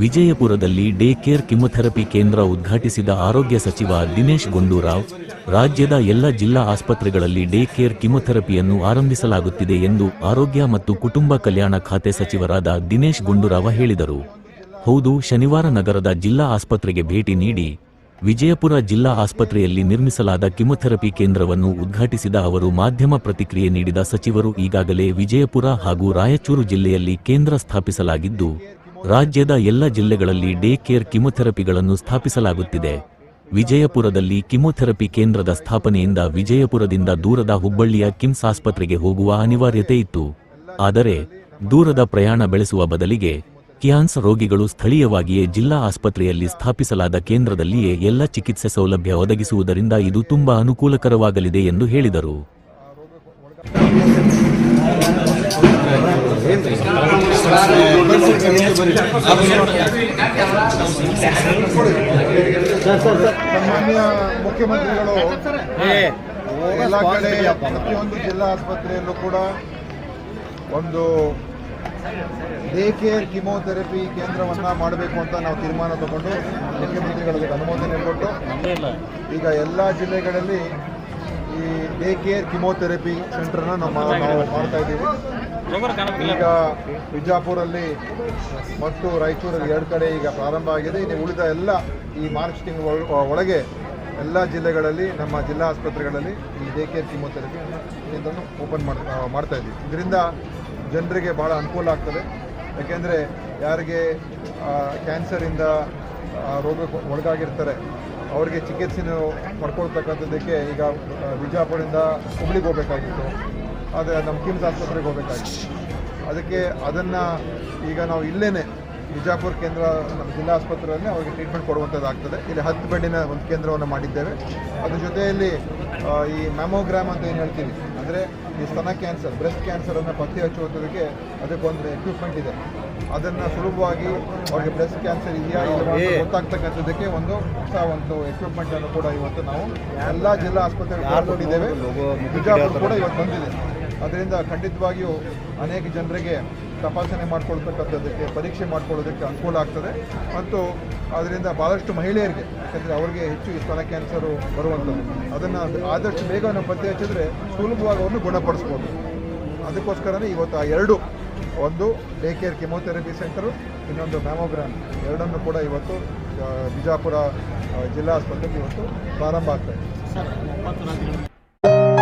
ವಿಜಯಪುರದಲ್ಲಿ day care chemotherapy ಕೇಂದ್ರ ಉದ್ಘಾಟಿಸಿದ ಆರೋಗ್ಯ ಸಚಿವ ದಿನೇಶ್ ಗುಂಡೂರಾವ್, ರಾಜ್ಯದ ಎಲ್ಲ ಜಿಲ್ಲಾ ಆಸ್ಪತ್ರೆಗಳಲ್ಲಿ ಡೇ ಕೇರ್ ಕಿಮೊಥೆರಪಿಯನ್ನು ಆರಂಭಿಸಲಾಗುತ್ತಿದೆ ಎಂದು ಆರೋಗ್ಯ ಮತ್ತು ಕುಟುಂಬ ಕಲ್ಯಾಣ ಖಾತೆ ಸಚಿವರಾದ ದಿನೇಶ್ ಗುಂಡೂರಾವ ಹೇಳಿದರು. ಹೌದು, ಶನಿವಾರ ನಗರದ ಜಿಲ್ಲಾ ಆಸ್ಪತ್ರೆಗೆ ಭೇಟಿ ನೀಡಿ ವಿಜಯಪುರ ಜಿಲ್ಲಾ ಆಸ್ಪತ್ರೆಯಲ್ಲಿ ನಿರ್ಮಿಸಲಾದ ಕಿಮೊಥೆರಪಿ ಕೇಂದ್ರವನ್ನು ಉದ್ಘಾಟಿಸಿದ ಅವರು ಮಾಧ್ಯಮ ಪ್ರತಿಕ್ರಿಯೆ ನೀಡಿದ ಸಚಿವರು ಈಗಾಗಲೇ ವಿಜಯಪುರ ಹಾಗೂ ರಾಯಚೂರು ಜಿಲ್ಲೆಯಲ್ಲಿ ಕೇಂದ್ರ ಸ್ಥಾಪಿಸಲಾಗಿದ್ದು ರಾಜ್ಯದ ಎಲ್ಲ ಜಿಲ್ಲೆಗಳಲ್ಲಿ ಡೇ ಕೇರ್ ಕಿಮೊಥೆರಪಿಗಳನ್ನು ಸ್ಥಾಪಿಸಲಾಗುತ್ತಿದೆ. ವಿಜಯಪುರದಲ್ಲಿ ಕಿಮೊಥೆರಪಿ ಕೇಂದ್ರದ ಸ್ಥಾಪನೆಯಿಂದ ವಿಜಯಪುರದಿಂದ ದೂರದ ಹುಬ್ಬಳ್ಳಿಯ ಕಿಮ್ಸ್ ಆಸ್ಪತ್ರೆಗೆ ಹೋಗುವ ಅನಿವಾರ್ಯತೆ ಇತ್ತು. ಆದರೆ, ದೂರದ ಪ್ರಯಾಣ ಬೆಳೆಸುವ ಬದಲಿಗೆ ಕ್ಯಾನ್ಸರ್ ರೋಗಿಗಳು ಸ್ಥಳೀಯವಾಗಿಯೇ ಜಿಲ್ಲಾ ಆಸ್ಪತ್ರೆಯಲ್ಲಿ ಸ್ಥಾಪಿಸಲಾದ ಕೇಂದ್ರದಲ್ಲಿಯೇ ಎಲ್ಲ ಚಿಕಿತ್ಸೆ ಸೌಲಭ್ಯ ಒದಗಿಸುವುದರಿಂದ ಇದು ತುಂಬಾ ಅನುಕೂಲಕರವಾಗಲಿದೆ ಎಂದು ಹೇಳಿದರು. ಸನ್ಮಾನ್ಯ ಮುಖ್ಯಮಂತ್ರಿಗಳು ಎಲ್ಲ ಕಡೆ ಪ್ರತಿಯೊಂದು ಜಿಲ್ಲಾ ಆಸ್ಪತ್ರೆಯಲ್ಲೂ ಕೂಡ ಒಂದು ಡೇ ಕೇರ್ ಕಿಮೋಥೆರಪಿ ಕೇಂದ್ರವನ್ನ ಮಾಡಬೇಕು ಅಂತ ನಾವು ತೀರ್ಮಾನ ತಗೊಂಡು ಮುಖ್ಯಮಂತ್ರಿಗಳಿಗೆ ಅನುಮೋದನೆ ಕೊಟ್ಟು ಈಗ ಎಲ್ಲ ಜಿಲ್ಲೆಗಳಲ್ಲಿ ಈ ಡೇ ಕೇರ್ ಕಿಮೋಥೆರಪಿ ಸೆಂಟರ್ನ ನಾವು ಮಾಡ್ತಾ ಇದ್ದೀವಿ ಈಗ ಬಿಜಾಪುರಲ್ಲಿ ಮತ್ತು ರಾಯಚೂರಲ್ಲಿ ಎರಡು ಕಡೆ ಈಗ ಪ್ರಾರಂಭ ಆಗಿದೆ. ಇನ್ನು ಉಳಿದ ಎಲ್ಲ ಈ ಮಾರ್ಚ್ ತಿಂಗಳ ಒಳಗೆ ಎಲ್ಲ ಜಿಲ್ಲೆಗಳಲ್ಲಿ, ನಮ್ಮ ಜಿಲ್ಲಾ ಆಸ್ಪತ್ರೆಗಳಲ್ಲಿ ಈ ಡೇ ಕೇರ್ ಕಿಮೋಥೆರಪಿ ಕೇಂದ್ರವನ್ನು ಓಪನ್ ಮಾಡ್ತಾ ಮಾಡ್ತಾ ಇದ್ದೀವಿ ಇದರಿಂದ ಜನರಿಗೆ ಭಾಳ ಅನುಕೂಲ ಆಗ್ತದೆ. ಯಾಕೆಂದರೆ ಯಾರಿಗೆ ಕ್ಯಾನ್ಸರಿಂದ ರೋಗಕ್ಕೆ ಒಳಗಾಗಿರ್ತಾರೆ, ಅವರಿಗೆ ಚಿಕಿತ್ಸೆನ ಪಡ್ಕೊಳ್ತಕ್ಕಂಥದ್ದಕ್ಕೆ ಈಗ ಬಿಜಾಪುರದಿಂದ ಹುಬ್ಳಿಗೆ ಹೋಗಬೇಕಾಗಿತ್ತು. ಆದರೆ ನಮ್ಮ ಕಿಮ್ಸ್ ಆಸ್ಪತ್ರೆಗೆ ಹೋಗಬೇಕಾಗಿತ್ತು ಅದಕ್ಕೆ ಅದನ್ನು ಈಗ ನಾವು ಇಲ್ಲೇ ಬಿಜಾಪುರ ಕೇಂದ್ರ ನಮ್ಮ ಜಿಲ್ಲಾ ಆಸ್ಪತ್ರೆಯಲ್ಲಿ ಅವರಿಗೆ ಟ್ರೀಟ್ಮೆಂಟ್ ಕೊಡುವಂಥದ್ದಾಗ್ತದೆ. ಇಲ್ಲಿ ಹತ್ತು ಬೆಡ್ಡಿನ ಒಂದು ಕೇಂದ್ರವನ್ನು ಮಾಡಿದ್ದೇವೆ. ಅದ್ರ ಜೊತೆಯಲ್ಲಿ ಈ ಮ್ಯಾಮೋಗ್ರಾಮ್ ಅಂತ ಏನು ಹೇಳ್ತೀವಿ? ಅಂದರೆ ಈ ಸ್ತನ ಕ್ಯಾನ್ಸರ್ ಬ್ರೆಸ್ಟ್ ಕ್ಯಾನ್ಸರನ್ನು ಪತ್ತೆ ಹಚ್ಚುವಂಥದಕ್ಕೆ ಅದಕ್ಕೊಂದು ಎಕ್ವಿಪ್ಮೆಂಟ್ ಇದೆ. ಅದನ್ನು ಸುಲಭವಾಗಿ ಅವ್ರಿಗೆ ಬ್ರೆಸ್ಟ್ ಕ್ಯಾನ್ಸರ್ ಇದೆಯಾ ಇಲ್ಲ ಗೊತ್ತಾಗ್ತಕ್ಕಂಥದ್ದಕ್ಕೆ ಒಂದು ಹೊಸ ಒಂದು ಎಕ್ವಿಪ್ಮೆಂಟನ್ನು ಕೂಡ ಇವತ್ತು ನಾವು ಎಲ್ಲ ಜಿಲ್ಲಾ ಆಸ್ಪತ್ರೆಗಳು ಕೊಟ್ಟಿದ್ದೇವೆ ಬಿಜಾಪುರ ಕೂಡ ಇವತ್ತು ಬಂದಿದೆ. ಅದರಿಂದ ಖಂಡಿತವಾಗಿಯೂ ಅನೇಕ ಜನರಿಗೆ ತಪಾಸಣೆ ಮಾಡ್ಕೊಳ್ತಕ್ಕಂಥದ್ದಕ್ಕೆ ಪರೀಕ್ಷೆ ಮಾಡ್ಕೊಳ್ಳೋದಕ್ಕೆ ಅನುಕೂಲ ಆಗ್ತದೆ. ಮತ್ತು ಅದರಿಂದ ಭಾಳಷ್ಟು ಮಹಿಳೆಯರಿಗೆ ಯಾಕಂದರೆ ಅವರಿಗೆ ಹೆಚ್ಚು ಸ್ತನ ಕ್ಯಾನ್ಸರು ಬರುವಂಥದ್ದು. ಅದನ್ನು ಆದಷ್ಟು ಬೇಗ ನಾವು ಪತ್ತೆ ಹಚ್ಚಿದ್ರೆ ಸುಲಭವಾಗಿ ಅವನ್ನು ಗುಣಪಡಿಸ್ಬೋದು. ಅದಕ್ಕೋಸ್ಕರನೇ ಇವತ್ತು ಆ ಎರಡು ಒಂದು ಡೇ ಕೇರ್ ಕೆಮೊಥೆರಪಿ ಸೆಂಟರು ಇನ್ನೊಂದು ಮ್ಯಾಮೋಗ್ರಾಮ್ ಎರಡನ್ನು ಕೂಡ ಇವತ್ತು ಬಿಜಾಪುರ ಆ, ಜಿಲ್ಲಾ ಆಸ್ಪತ್ರೆಗೆ ಇವತ್ತು ಪ್ರಾರಂಭ ಆಗ್ತಾ ಇದೆ.